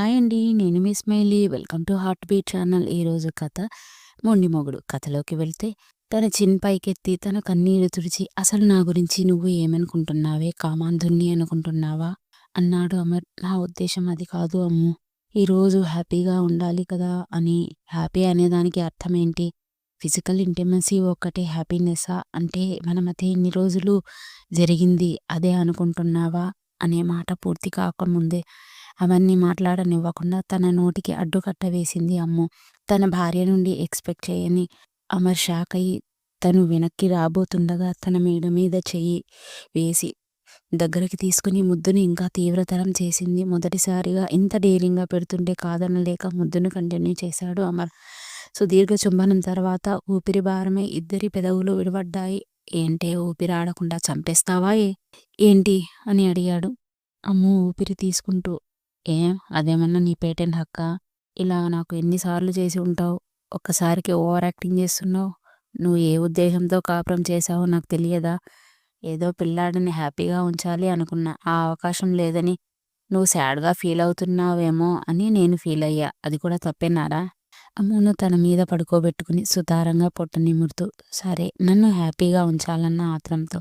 Hi అండి. నేను మీ smiley. Welcome to heartbeat channel. ఈరోజు కథ 'మొండి మొగుడు'. కథలోకి వెళ్తే తన చిన్ పైకెత్తి తన కన్నీరు తుడిచి అసలు నా గురించి నువ్వు ఏమనుకుంటున్నావే? కామాంధుణ్ణి అనుకుంటున్నావా? అన్నాడు అమర్. నా ఉద్దేశం అది కాదు అమ్ము ఈరోజు హ్యాపీగా ఉండాలి కదా అని. హ్యాపీ అనేదానికి అర్థమేంటి? ఫిజికల్ ఇంటిమసీ ఒక్కటే హ్యాపీనెస్సా? అంటే మన ఇన్ని రోజులు జరిగింది అదే అనుకుంటున్నావా? అనే మాట పూర్తి కాకముందే అవన్నీ మాట్లాడనివ్వకుండా తన నోటికి అడ్డుకట్ట వేసింది అమ్ము. తన భార్య నుండి ఎక్స్పెక్ట్ చేయని అమర్ షాక్ అయి తను వెనక్కి రాబోతుండగా తన మేడ మీద చెయ్యి వేసి దగ్గరికి తీసుకుని ముద్దుని ఇంకా తీవ్రతరం చేసింది. మొదటిసారిగా ఇంత డేరింగ్గా పెడుతుంటే కాదనలేక ముద్దును కంటిన్యూ చేశాడు అమర్. సుదీర్ఘ చుంబనం తర్వాత ఊపిరి భారమే ఇద్దరి పెదవులు విడబడ్డాయి. ఏంటే ఊపిరాడకుండా చంపేస్తావా ఏంటి? అని అడిగాడు. అమ్ము ఊపిరి తీసుకుంటూ. ఏం? అదేమన్నా నీ పేటెంట్ హక్కా? ఇలా నాకు ఎన్నిసార్లు చేసి ఉంటావు? ఒక్కసారికి ఓవర్ యాక్టింగ్ చేస్తున్నావు. నువ్వు ఏ ఉద్దేశంతో కాపురం చేశావో నాకు తెలియదా? ఏదో పిల్లాడిని హ్యాపీగా ఉంచాలి అనుకున్నా. ఆ అవకాశం లేదని నువ్వు సాడ్‌గా ఫీల్ అవుతున్నావేమో అని నేను ఫీల్ అయ్యా. అది కూడా తప్పేనారా? అమ్మును తన మీద పడుకోబెట్టుకుని సుతారంగా పొట్ట నిమురుతూ సరే నన్ను హ్యాపీగా ఉంచాలన్న ఆత్రంతో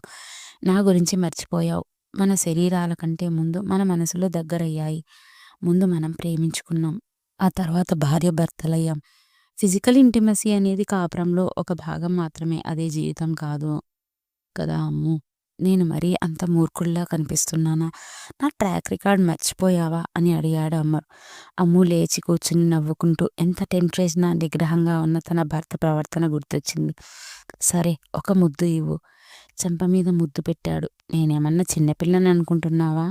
నా గురించి మర్చిపోయావు. మన శరీరాల కంటే ముందు మన మనసులో దగ్గరయ్యాయి. ముందు మనం ప్రేమించుకున్నాం. ఆ తర్వాత భార్య భర్తలయ్యాం ఫిజికల్ ఇంటిమసీ అనేది కాపురంలో ఒక భాగం మాత్రమే. అదే జీవితం కాదు కదా అమ్ము నేను మరీ అంత మూర్ఖుడిలా కనిపిస్తున్నానా? నా ట్రాక్ రికార్డ్ మర్చిపోయావా? అని అడిగాడు అమర్. అమ్ము లేచి కూర్చుని నవ్వుకుంటూ ఎంత టెంప్టేషన్ నిగ్రహంగా ఉన్న తన భర్త ప్రవర్తన గుర్తొచ్చింది. సరే ఒక ముద్దు ఇవ్వు. చెంప మీద ముద్దు పెట్టాడు. నేనేమన్నా చిన్నపిల్లని అనుకుంటున్నావా?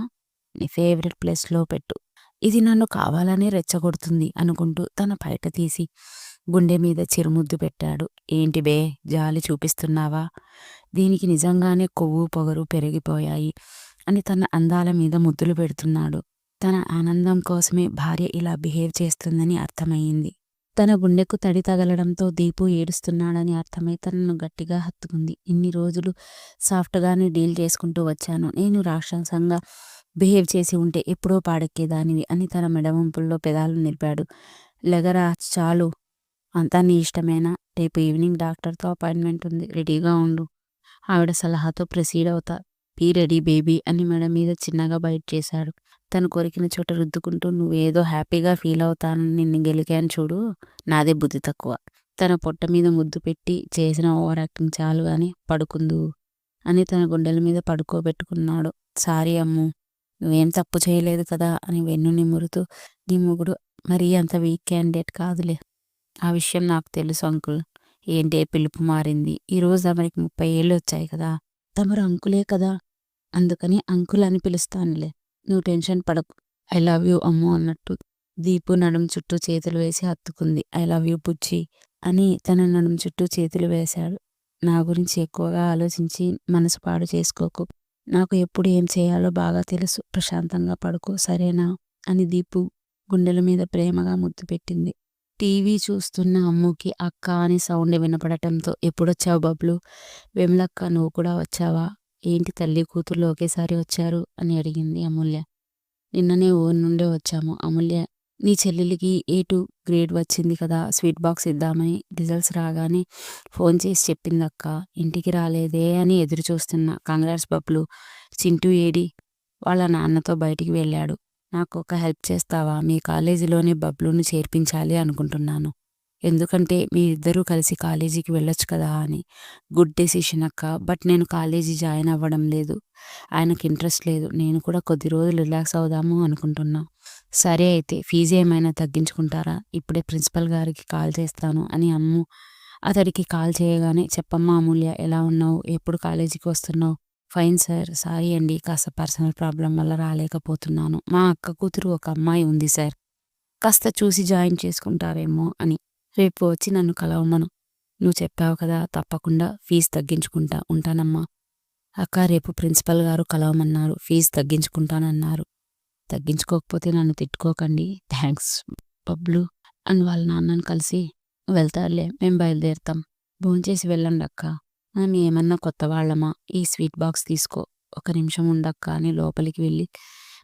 నీ ఫేవరెట్ ప్లేస్‌లో పెట్టు. ఇది నన్ను కావాలనే రెచ్చగొడుతుంది అనుకుంటూ తన పైట తీసి గుండె మీద చిరుముద్దు పెట్టాడు. ఏంటి బే జాలి చూపిస్తున్నావా? దీనికి నిజంగానే కొవ్వు పొగరు పెరిగిపోయాయి అని తన అందాల మీద ముద్దులు పెడుతున్నాడు. తన ఆనందం కోసమే భార్య ఇలా బిహేవ్ చేస్తుందని అర్థమయ్యింది తన గుండెకు తడి తగలడంతో దీపు ఏడుస్తున్నాడని అర్థమై తనను గట్టిగా హత్తుకుంది. ఇన్ని రోజులు సాఫ్ట్‌గానే డీల్ చేసుకుంటూ వచ్చాను. నేను రాక్షసంగా బిహేవ్ చేసి ఉంటే ఎప్పుడో పాడెక్కేదానివి అని తన మెడవంపుల్లో పెదాలు నిలిపాడు. లెగరా చాలు. అంతా నీ ఇష్టమేనా? రేపు ఈవినింగ్ డాక్టర్‌తో అపాయింట్‌మెంట్ ఉంది. రెడీగా ఉండు. ఆవిడ సలహాతో ప్రొసీడ్ అవుతా. బీ రెడీ బేబీ అని మెడ మీద చిన్నగా బైట్ చేశాడు. తను కొరికిన చోట రుద్దుకుంటూ నువ్వేదో హ్యాపీగా ఫీల్ అవుతానని నిన్ను గెలికాను చూడు. నాదే బుద్ధి తక్కువ. తన పొట్ట మీద ముద్దు పెట్టి చేసిన ఓవర్ యాక్టింగ్ చాలు అని పడుకుందు అని తన గుండెల మీద పడుకోబెట్టుకున్నాడు. సారీ అమ్ము నువ్వేం తప్పు చేయలేదు కదా అని వెన్ను నిమురుతూ నీ మొగుడు మరీ అంత వీక్ క్యాండిడేట్ కాదులే. ఆ విషయం నాకు తెలుసు అంకుల్. ఏంటే పిలుపు మారింది? ఈరోజు తమరికి ముప్పై ఏళ్ళు వచ్చాయి కదా! తమరు అంకులే కదా! అందుకని అంకుల్ అని పిలుస్తానులే. నువ్వు టెన్షన్ పడకు. ఐ లవ్ యూ అమ్ము అన్నట్టు దీపు నడుం చుట్టూ చేతులు వేసి హత్తుకుంది. ఐ లవ్ యూ పుచ్చి అని తన నడుం చుట్టూ చేతులు వేశాడు. నా గురించి ఎక్కువగా ఆలోచించి మనసు పాడు చేసుకోకు. నాకు ఎప్పుడు ఏం చేయాలో బాగా తెలుసు. ప్రశాంతంగా పడుకో సరేనా? అని దీపు గుండెల మీద ప్రేమగా ముద్దు పెట్టింది. టీవీ చూస్తున్న అమ్ముకి అక్క అని సౌండ్ వినపడటంతో ఎప్పుడొచ్చావు బబ్లు? వెమ్లక్క నువ్వు కూడా వచ్చావా? ఏంటి తల్లి కూతుర్లు ఒకేసారి వచ్చారు? అని అడిగింది అమూల్య. నిన్ననే ఊరు నుండే వచ్చాము. అమూల్య నీ చెల్లెలికి ఏ టూ గ్రేడ్ వచ్చింది కదా స్వీట్ బాక్స్ ఇద్దామని రిజల్ట్స్ రాగానే ఫోన్ చేసి చెప్పిందక్క. ఇంటికి రాలేదే అని ఎదురు చూస్తున్నా. కంగ్రాట్స్ బబ్లు. చింటూ ఏడి? వాళ్ళ నాన్నతో బయటికి వెళ్ళాడు. నాకు ఒక హెల్ప్ చేస్తావా? మీ కాలేజీలోనే బబ్లును చేర్పించాలి అనుకుంటున్నాను. ఎందుకంటే మీరిద్దరూ కలిసి కాలేజీకి వెళ్ళొచ్చు కదా అని. గుడ్ డెసిషన్ అక్క. బట్ నేను కాలేజీ జాయిన్ అవ్వడం లేదు. ఆయనకి ఇంట్రెస్ట్ లేదు. నేను కూడా కొద్ది రోజులు రిలాక్స్ అవుదాము అనుకుంటున్నా. సరే అయితే ఫీజు ఏమైనా తగ్గించుకుంటారా? ఇప్పుడే ప్రిన్సిపల్ గారికి కాల్ చేస్తాను అని అమ్ము అతడికి కాల్ చేయగానే చెప్పమ్మా అమూల్య ఎలా ఉన్నావు? ఎప్పుడు కాలేజీకి వస్తున్నావు? Fine sir. సారీ అండి కాస్త పర్సనల్ ప్రాబ్లం వల్ల రాలేకపోతున్నాను. మా అక్క కూతురు ఒక అమ్మాయి ఉంది సార్. కాస్త చూసి జాయిన్ చేసుకుంటారేమో అని. రేపు వచ్చి నన్ను కలవమను. నువ్వు చెప్పావు కదా తప్పకుండా ఫీజు తగ్గించుకుంటా. ఉంటానమ్మా. అక్క రేపు ప్రిన్సిపల్ గారు కలవమన్నారు. ఫీజు తగ్గించుకుంటానన్నారు. తగ్గించుకోకపోతే నన్ను తిట్టుకోకండి. థ్యాంక్స్ బబ్లు అని వాళ్ళ నాన్నని కలిసి వెళ్తారులే మేము బయలుదేరుతాం. భోంచేసి వెళ్ళండి అక్క మనం ఏమన్నా కొత్త వాళ్ళమా ఈ స్వీట్ బాక్స్ తీసుకో. ఒక నిమిషం ఉండక్కా అని లోపలికి వెళ్ళి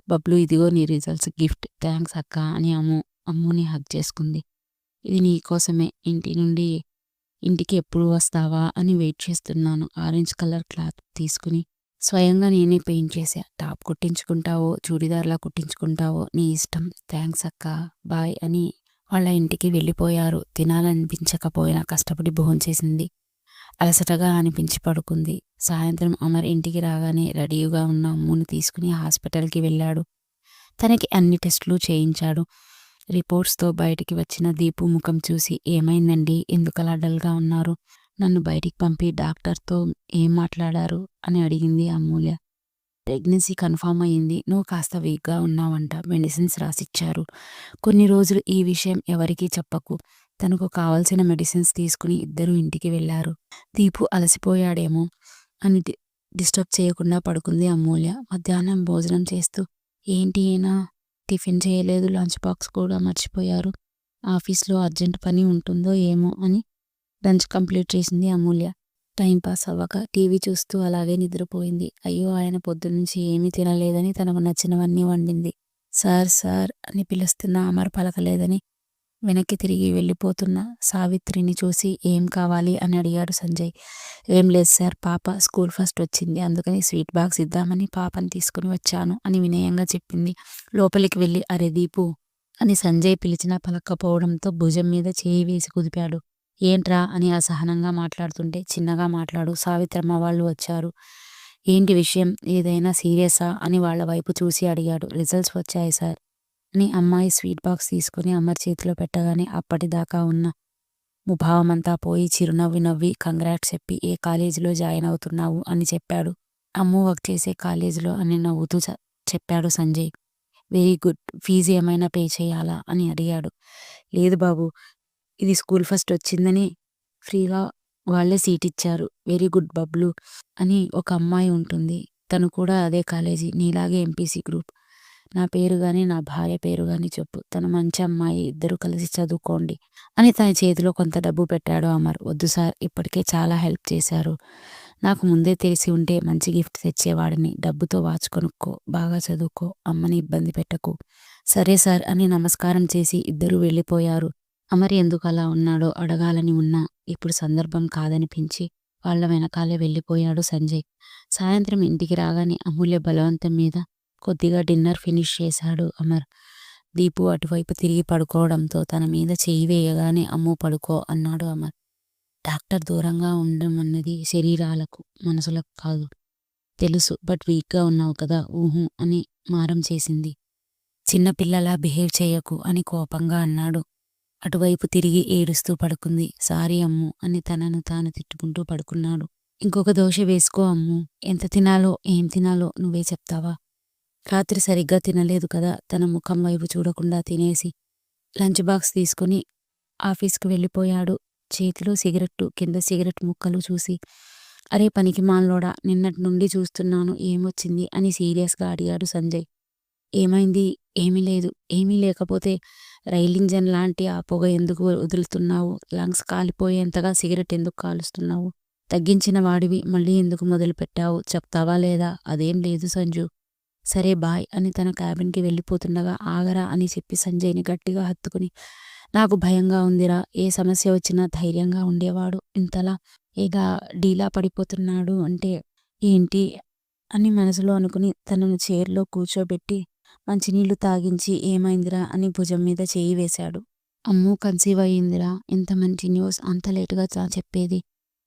బబ్లు ఇదిగో నీ రిజల్ట్స్ గిఫ్ట్ థ్యాంక్స్ అక్క అని అమ్ము అమ్ముని హగ్ చేసుకుంది ఇది నీ కోసమే. ఇంటి నుండి ఇంటికి ఎప్పుడు వస్తావా అని వెయిట్ చేస్తున్నాను. ఆరెంజ్ కలర్ క్లాత్ తీసుకుని స్వయంగా నేనే పెయింట్ చేసా టాప్ కుట్టించుకుంటావో చూడిదార్లా కుట్టించుకుంటావో నీ ఇష్టం. థ్యాంక్స్ అక్క బాయ్ అని వాళ్ళ ఇంటికి వెళ్ళిపోయారు. తినాలనిపించకపోయినా కష్టపడి భోంచేసింది అలసటగా అనిపించి పడుకుంది. సాయంత్రం అమర్ ఇంటికి రాగానే రెడీగా ఉన్న అమ్ముని తీసుకుని హాస్పిటల్కి వెళ్ళాడు. తనకి అన్ని టెస్టులు చేయించాడు. రిపోర్ట్స్తో బయటికి వచ్చిన దీపు ముఖం చూసి ఏమైందండి? ఎందుకలా డల్గా ఉన్నారు? నన్ను బయటికి పంపి డాక్టర్తో ఏం మాట్లాడారు? అని అడిగింది అమూల్య. ప్రెగ్నెన్సీ కన్ఫామ్ అయ్యింది. నువ్వు కాస్త వీక్గా ఉన్నావంట. మెడిసిన్స్ రాసిచ్చారు. కొన్ని రోజులు ఈ విషయం ఎవరికీ చెప్పకు. తనకు కావలసిన మెడిసిన్స్ తీసుకుని ఇద్దరు ఇంటికి వెళ్ళారు. దీపు అలసిపోయాడేమో అని డిస్టర్బ్ చేయకుండా పడుకుంది అమూల్య. మధ్యాహ్నం భోజనం చేస్తూ ఏంటి అయినా టిఫిన్ చేయలేదు లంచ్ బాక్స్ కూడా మర్చిపోయారు. ఆఫీస్లో అర్జెంట్ పని ఉంటుందో ఏమో అని లంచ్ కంప్లీట్ చేసింది అమూల్య. టైం పాస్ అవ్వక టీవీ చూస్తూ అలాగే నిద్రపోయింది. అయ్యో ఆయన పొద్దున్నుంచి ఏమీ తినలేదని తనకు నచ్చినవన్నీ వండింది. సార్ సార్ అని పిలుస్తున్న అమర్ పలకలేదని వెనక్కి తిరిగి వెళ్ళిపోతున్న సావిత్రిని చూసి ఏం కావాలి అని అడిగాడు సంజయ్. ఏం లేదు సార్ పాప స్కూల్ ఫస్ట్ వచ్చింది అందుకని స్వీట్ బాక్స్ ఇద్దామని పాపని తీసుకుని వచ్చాను అని వినయంగా చెప్పింది. లోపలికి వెళ్ళి అరే దీపు అని సంజయ్ పిలిచినా పలక్కపోవడంతో భుజం మీద చేయి వేసి కుదిపాడు. ఏంట్రా అని అసహనంగా మాట్లాడుతుంటే చిన్నగా మాట్లాడు సావిత్రమ్మ వాళ్ళు వచ్చారు. ఏంటి విషయం? ఏదైనా సీరియసా? అని వాళ్ళ వైపు చూసి అడిగాడు. రిజల్ట్స్ వచ్చాయి సార్. అని అమ్మాయి స్వీట్ బాక్స్ తీసుకుని అమ్మర్ చేతిలో పెట్టగానే అప్పటిదాకా ఉన్న ముభావమంతా పోయి చిరునవ్వి నవ్వి కంగ్రాట్స్ చెప్పి ఏ కాలేజీలో జాయిన్ అవుతున్నావు? అని చెప్పాడు. అమ్ము వర్క్ చేసే కాలేజీలో అని నవ్వుతూ చెప్పాడు సంజయ్. Very good. ఫీజు ఏమైనా పే చేయాలా? అని అడిగాడు. లేదు బాబు. ఇది స్కూల్ ఫస్ట్ వచ్చిందని ఫ్రీగా వాళ్ళే సీట్ ఇచ్చారు. వెరీ గుడ్ బబ్లు అని ఒక అమ్మాయి ఉంటుంది. తను కూడా అదే కాలేజీ. నీలాగే ఎంపీసీ గ్రూప్. నా పేరు కానీ నా భార్య పేరు కానీ చెప్పు. తను మంచి అమ్మాయి ఇద్దరు కలిసి చదువుకోండి అని తన చేతిలో కొంత డబ్బు పెట్టాడు అమర్. వద్దు సార్ ఇప్పటికే చాలా హెల్ప్ చేశారు. నాకు ముందే తెలిసి ఉంటే మంచి గిఫ్ట్ తెచ్చేవాడిని. డబ్బుతో వాచ్ కొనుక్కో బాగా చదువుకో అమ్మని ఇబ్బంది పెట్టకు. సరే సార్ అని నమస్కారం చేసి ఇద్దరు వెళ్ళిపోయారు. అమర్ ఎందుకు అలా ఉన్నాడో అడగాలని ఉన్నా ఇప్పుడు సందర్భం కాదనిపించి వాళ్ళ వెనకాలే వెళ్ళిపోయాడు సంజయ్. సాయంత్రం ఇంటికి రాగానే అమూల్య బలవంతం మీద కొద్దిగా డిన్నర్ ఫినిష్ చేశాడు అమర్. దీపు అటువైపు తిరిగి పడుకోవడంతో తన మీద చేయి వేయగానే అమ్ము పడుకో అన్నాడు అమర్. డాక్టర్ దూరంగా ఉండడం అన్నది శరీరాలకు మనసులకు కాదు. తెలుసు బట్ వీక్గా ఉన్నావు కదా ఊహు అని మారం చేసింది. చిన్నపిల్లలా బిహేవ్ చేయకు అని కోపంగా అన్నాడు. అటువైపు తిరిగి ఏడుస్తూ పడుకుంది. సారీ అమ్ము అని తనను తాను తిట్టుకుంటూ పడుకున్నాడు. ఇంకొక దోశ వేసుకో అమ్ము. ఎంత తినాలో ఏం తినాలో నువ్వే చెప్తావా? రాత్రి సరిగ్గా తినలేదు కదా తన ముఖం వైపు చూడకుండా తినేసి లంచ్ బాక్స్ తీసుకుని ఆఫీస్కి వెళ్ళిపోయాడు. చేతిలో సిగరెట్టు కింద సిగరెట్ ముక్కలు చూసి అరే పనికి మాన్లోడా నిన్నటి నుండి చూస్తున్నాను ఏమొచ్చింది? అని సీరియస్గా అడిగాడు సంజయ్. ఏమైంది? ఏమీ లేదు ఏమీ లేకపోతే రైల్ ఇంజన్ లాంటి ఆ పొగ ఎందుకు వదులుతున్నావు? లంగ్స్ కాలిపోయేంతగా సిగరెట్ ఎందుకు కాలుస్తున్నావు? తగ్గించిన వాడివి మళ్ళీ ఎందుకు మొదలుపెట్టావు? చెప్తావా లేదా? అదేం లేదు సంజు. సరే బాయ్ అని తన క్యాబిన్కి వెళ్ళిపోతుండగా ఆగరా అని చెప్పి సంజయ్ని గట్టిగా హత్తుకుని నాకు భయంగా ఉందిరా. ఏ సమస్య వచ్చినా ధైర్యంగా ఉండేవాడు. ఇంతలా ఇక డీలా పడిపోతున్నాడు అంటే ఏంటి? అని మనసులో అనుకుని తనను చైర్లో కూర్చోబెట్టి మంచినీళ్ళు తాగించి ఏమైందిరా? అని భుజం మీద చేయి వేశాడు. అమ్ము! కన్సీవ్ అయ్యిందిరా. ఇంత మంచి న్యూస్ అంత లేటుగా చెప్పేది.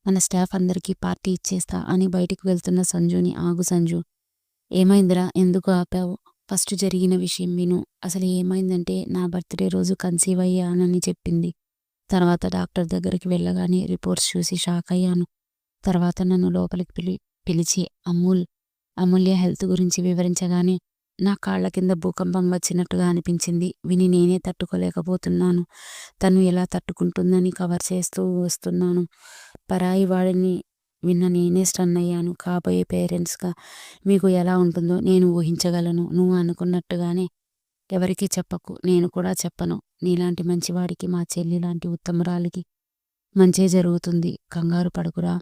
మన స్టాఫ్ అందరికీ పార్టీ ఇచ్చేస్తా అని బయటికి వెళ్తున్న సంజుని ఆగు సంజు. ఏమైందిరా? ఎందుకు ఆపావు? ఫస్ట్ జరిగిన విషయం విను. అసలు ఏమైందంటే నా బర్త్డే రోజు కన్సీవ్ అయ్యానని చెప్పింది. తర్వాత డాక్టర్ దగ్గరికి వెళ్ళగానే రిపోర్ట్స్ చూసి షాక్ అయ్యాను. తర్వాత నన్ను లోపలికి పిలి పిలిచి అమూల్ అమూల్య హెల్త్ గురించి వివరించగానే నా కాళ్ళ కింద భూకంపం వచ్చినట్టుగా అనిపించింది. విని నేనే తట్టుకోలేకపోతున్నాను. తను ఎలా తట్టుకుంటుందని కవర్ చేస్తూ వస్తున్నాను. పరాయి వాడిని విన్న నేనే స్టన్ అయ్యాను. కాబోయే పేరెంట్స్గా మీకు ఎలా ఉంటుందో నేను ఊహించగలను. నువ్వు అనుకున్నట్టుగానే ఎవరికీ చెప్పకు. నేను కూడా చెప్పను. నీలాంటి మంచివాడికి మా చెల్లి లాంటి ఉత్తమరాలికి మంచే జరుగుతుంది. కంగారు పడుకురా.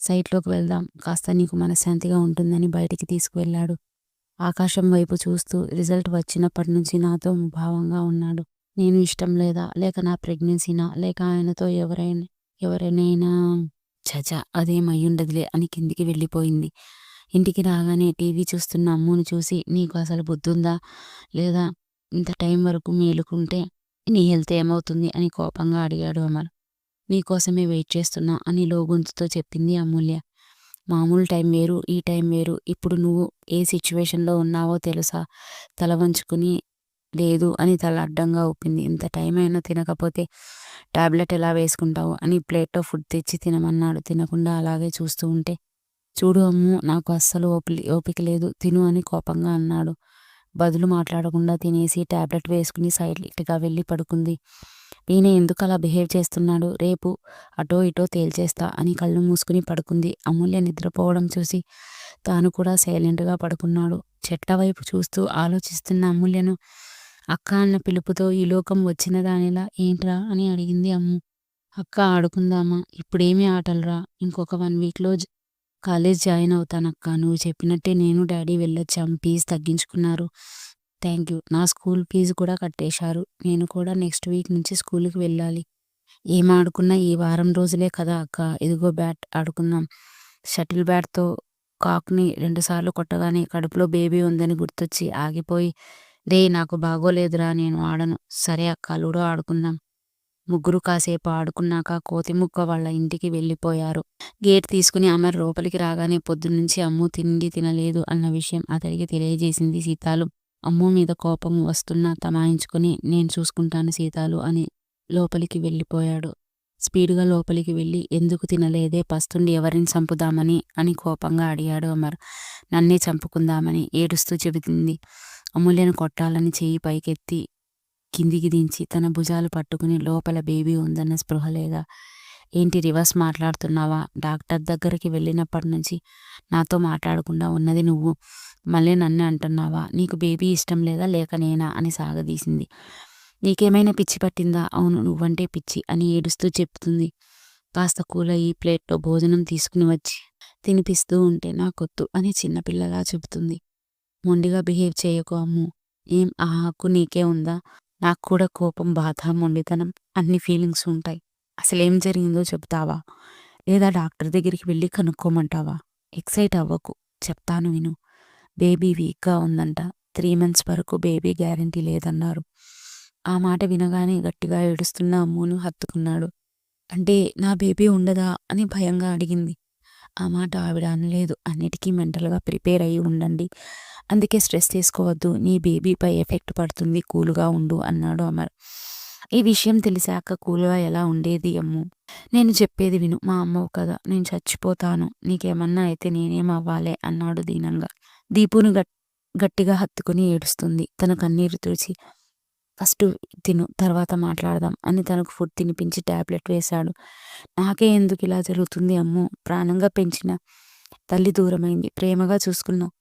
సైట్లోకి వెళ్దాం. కాస్త నీకు మనశ్శాంతిగా ఉంటుందని బయటికి తీసుకువెళ్ళాడు. ఆకాశం వైపు చూస్తూ రిజల్ట్ వచ్చినప్పటి నుంచి నాతో భావంగా ఉన్నాడు. నేను ఇష్టం లేదా? లేక నా ప్రెగ్నెన్సీనా? లేక ఆయనతో ఎవరైనా ఎవరైనా చచా అదేం అయ్యుండదులే అని కిందికి వెళ్ళిపోయింది. ఇంటికి రాగానే టీవీ చూస్తున్న అమ్ముని చూసి నీకు అసలు బుద్ధుందా? లేదా ఇంత టైం వరకు మేలుకుంటే నీ హెల్త్ ఏమవుతుంది? అని కోపంగా అడిగాడు అమర్. నీకోసమే వెయిట్ చేస్తున్నా అని లోగుంతుతో చెప్పింది అమూల్య. మామూలు టైం వేరు ఈ టైం వేరు. ఇప్పుడు నువ్వు ఏ సిచ్యువేషన్లో ఉన్నావో తెలుసా? తల వంచుకుని లేదు అని తల అడ్డంగా ఊపింది. ఇంత టైం అయినా తినకపోతే టాబ్లెట్ ఎలా వేసుకుంటావు? అని ప్లేట్లో ఫుడ్ తెచ్చి తినమన్నాడు. తినకుండా అలాగే చూస్తూ ఉంటే చూడు అమ్ము నాకు అస్సలు ఓపి ఓపిక లేదు. తిను అని కోపంగా అన్నాడు. బదులు మాట్లాడకుండా తినేసి టాబ్లెట్ వేసుకుని సైలెంట్గా వెళ్ళి పడుకుంది. ఈయన ఎందుకు అలా బిహేవ్ చేస్తున్నాడు? రేపు అటో ఇటో తేల్చేస్తా అని కళ్ళు మూసుకుని పడుకుంది. అమూల్య నిద్రపోవడం చూసి తాను కూడా సైలెంట్గా పడుకున్నాడు. చెట్ల వైపు చూస్తూ ఆలోచిస్తున్న అమూల్యను అక్క అన్న పిలుపుతో ఈ లోకం వచ్చిన దానిలా ఏంట్రా అని అడిగింది అమ్ము. అక్క ఆడుకుందామా? ఇప్పుడేమీ ఆటలరా? ఇంకొక వన్ వీక్లో కాలేజ్ జాయిన్ అవుతానక్క. నువ్వు చెప్పినట్టే నేను డాడీ వెళ్ళొచ్చాం. ఫీజు తగ్గించుకున్నారు. Thank you. నా స్కూల్ ఫీజు కూడా కట్టేశారు. నేను కూడా నెక్స్ట్ వీక్ నుంచి స్కూల్కి వెళ్ళాలి. ఏం ఆడుకున్నా ఈ వారం రోజులే కదా అక్క. ఇదిగో బ్యాట్ ఆడుకుందాం. షటిల్ బ్యాట్తో కాక్ని రెండుసార్లు కొట్టగానే కడుపులో బేబీ ఉందని గుర్తొచ్చి ఆగిపోయి రే నాకు బాగోలేదురా నేను ఆడను. సరే అక్క లూడో ఆడుకుందాం. ముగ్గురు కాసేపు ఆడుకున్నాక కోతిముక్క వాళ్ళ ఇంటికి వెళ్ళిపోయారు. గేట్ తీసుకుని అమర్ లోపలికి రాగానే పొద్దున్నుంచి అమ్ము తిండి తినలేదు అన్న విషయం అతడికి తెలియజేసింది సీతాలు. అమ్ము మీద కోపం వస్తున్నా తమాయించుకుని నేను చూసుకుంటాను సీతాలు అని లోపలికి వెళ్ళిపోయాడు. స్పీడ్గా లోపలికి వెళ్ళి ఎందుకు తినలేదే పస్తుండి ఎవరిని చంపుదామని అని కోపంగా అడిగాడు అమర్. నన్నే చంపుకుందామని ఏడుస్తూ చెబుతుంది. అమూల్యను కొట్టాలని చేయి పైకెత్తి కిందికి దించి తన భుజాలు పట్టుకుని లోపల బేబీ ఉందన్న స్పృహ లేదా? ఏంటి రివర్స్ మాట్లాడుతున్నావా? డాక్టర్ దగ్గరికి వెళ్ళినప్పటి నుంచి నాతో మాట్లాడకుండా ఉన్నది నువ్వు. మళ్ళీ నన్ను అంటున్నావా? నీకు బేబీ ఇష్టం లేదా? లేక నేనా? అని సాగదీసింది. నీకేమైనా పిచ్చి పట్టిందా? అవును నువ్వంటే పిచ్చి అని ఏడుస్తూ చెప్తుంది. కాస్త కూలయ్యి ప్లేట్లో భోజనం తీసుకుని వచ్చి తినిపిస్తూ ఉంటే నా కొత్తు అని చిన్నపిల్లలా చెబుతుంది. మొండిగా బిహేవ్ చేయకు అమ్ము. ఏం? ఆ హక్కు నీకే ఉందా? నాకు కూడా కోపం బాధ మొండితనం అన్ని ఫీలింగ్స్ ఉంటాయి. అసలేం జరిగిందో చెప్తావా? లేదా డాక్టర్ దగ్గరికి వెళ్ళి కనుక్కోమంటావా? ఎక్సైట్ అవ్వకు. చెప్తాను విను. బేబీ వీక్గా ఉందంట. త్రీ మంత్స్ వరకు బేబీ గ్యారంటీ లేదన్నారు. ఆ మాట వినగానే గట్టిగా ఏడుస్తున్న అమ్మును హత్తుకున్నాడు. అంటే నా బేబీ ఉండదా అని భయంగా అడిగింది. ఆ మాట ఆవిడ అనలేదు. అన్నిటికీ మెంటల్గా ప్రిపేర్ అయ్యి ఉండండి. అందుకే స్ట్రెస్ తీసుకోవద్దు నీ బేబీపై ఎఫెక్ట్ పడుతుంది కూల్గా ఉండు అన్నాడు అమర్. ఈ విషయం తెలిసాక కూల్గా ఎలా ఉండేది అమ్ము? నేను చెప్పేది విను మా అమ్మవు కదా నేను చచ్చిపోతాను నీకేమన్నా అయితే నేనేం అవ్వాలే అన్నాడు దీనంగా. దీపును గట్టిగా హత్తుకుని ఏడుస్తుంది తన కన్నీరు తుడిచి ఫస్ట్ తిను తర్వాత మాట్లాడదాం అని తనకు ఫుడ్ తినిపించి ట్యాబ్లెట్ వేశాడు. నాకే ఎందుకు ఇలా జరుగుతుంది అమ్మో? ప్రాణంగా పెంచిన తల్లి దూరమైంది ప్రేమగా చూసుకున్నావు.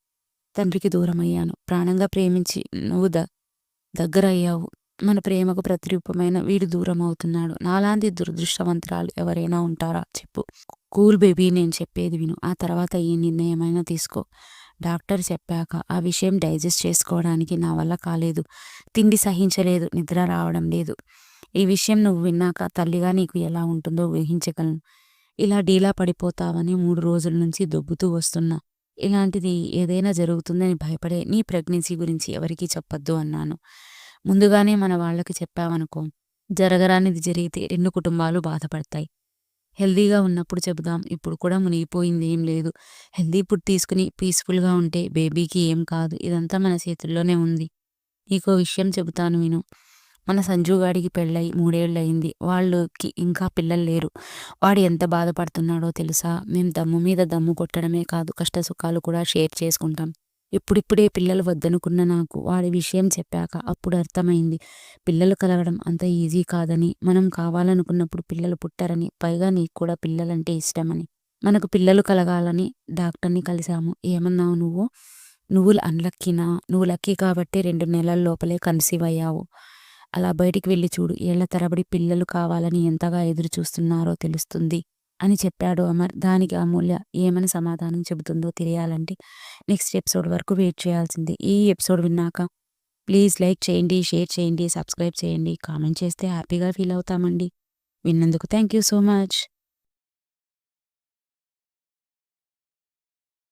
తండ్రికి దూరమయ్యాను. ప్రాణంగా ప్రేమించి నువ్వు ద దగ్గర అయ్యావు మన ప్రేమకు ప్రతిరూపమైన వీడు దూరం అవుతున్నాడు నాలాంటి దురదృష్టవంతరాలు ఎవరైనా ఉంటారా? చెప్పు. కూల్ బేబీ నేను చెప్పేది విను. ఆ తర్వాత ఈ నిర్ణయమైనా తీసుకో. డాక్టర్ చెప్పాక ఆ విషయం డైజెస్ట్ చేసుకోవడానికి నా వల్ల కాలేదు. తిండి సహించలేదు. నిద్ర రావడం లేదు. ఈ విషయం నువ్వు విన్నాక తల్లిగా నీకు ఎలా ఉంటుందో ఊహించగలను. ఇలా డీలా పడిపోతావని మూడు రోజుల నుంచి దొబ్బుతూ వస్తున్నా. ఇలాంటిది ఏదైనా జరుగుతుందని భయపడే నీ ప్రెగ్నెన్సీ గురించి ఎవరికీ చెప్పొద్దు అన్నాను. ముందుగానే మన వాళ్ళకి చెప్పావనుకో జరగరానిది జరిగితే రెండు కుటుంబాలు బాధపడతాయి. హెల్దీగా ఉన్నప్పుడు చెబుదాం ఇప్పుడు కూడా మునిగిపోయింది ఏం లేదు. హెల్దీ ఫుడ్ తీసుకుని పీస్ఫుల్గా ఉంటే బేబీకి ఏం కాదు ఇదంతా మన చేతుల్లోనే ఉంది. నీకో విషయం చెబుతాను విను. మన సంజుగాడికి పెళ్ళై మూడేళ్ళయింది. వాళ్ళకి ఇంకా పిల్లలు లేరు. వాడు ఎంత బాధపడుతున్నాడో తెలుసా? మేము దమ్ము మీద దమ్ము కొట్టడమే కాదు కష్ట సుఖాలు కూడా షేర్ చేసుకుంటాం. ఇప్పుడిప్పుడే పిల్లలు వద్దనుకున్న నాకు వాడి విషయం చెప్పాక అప్పుడు అర్థమైంది. పిల్లలు కలగడం అంత ఈజీ కాదని మనం కావాలనుకున్నప్పుడు పిల్లలు పుట్టారని పైగా నీకు కూడా పిల్లలంటే ఇష్టమని. మనకు పిల్లలు కలగాలని డాక్టర్ని కలిశాము. ఏమన్నావు నువ్వు? నువ్వు అన్లక్కీనా నువ్వు లక్కీ కాబట్టి రెండు నెలల లోపలే కన్సీవ్ అయ్యావు. అలా బయటికి వెళ్ళి చూడు ఏళ్ళ తరబడి పిల్లలు కావాలని ఎంతగా ఎదురు చూస్తున్నారో తెలుస్తుంది అని చెప్పాడు అమర్. దానికి అమూల్య ఏమని సమాధానం చెబుతుందో తెలియాలంటే నెక్స్ట్ ఎపిసోడ్ వరకు వెయిట్ చేయాల్సిందే. ఈ ఎపిసోడ్ విన్నాక ప్లీజ్ లైక్ చేయండి, షేర్ చేయండి, సబ్స్క్రైబ్ చేయండి, కామెంట్ చేస్తే హ్యాపీగా ఫీల్ అవుతామండి. విన్నందుకు థ్యాంక్ యూ సో మచ్.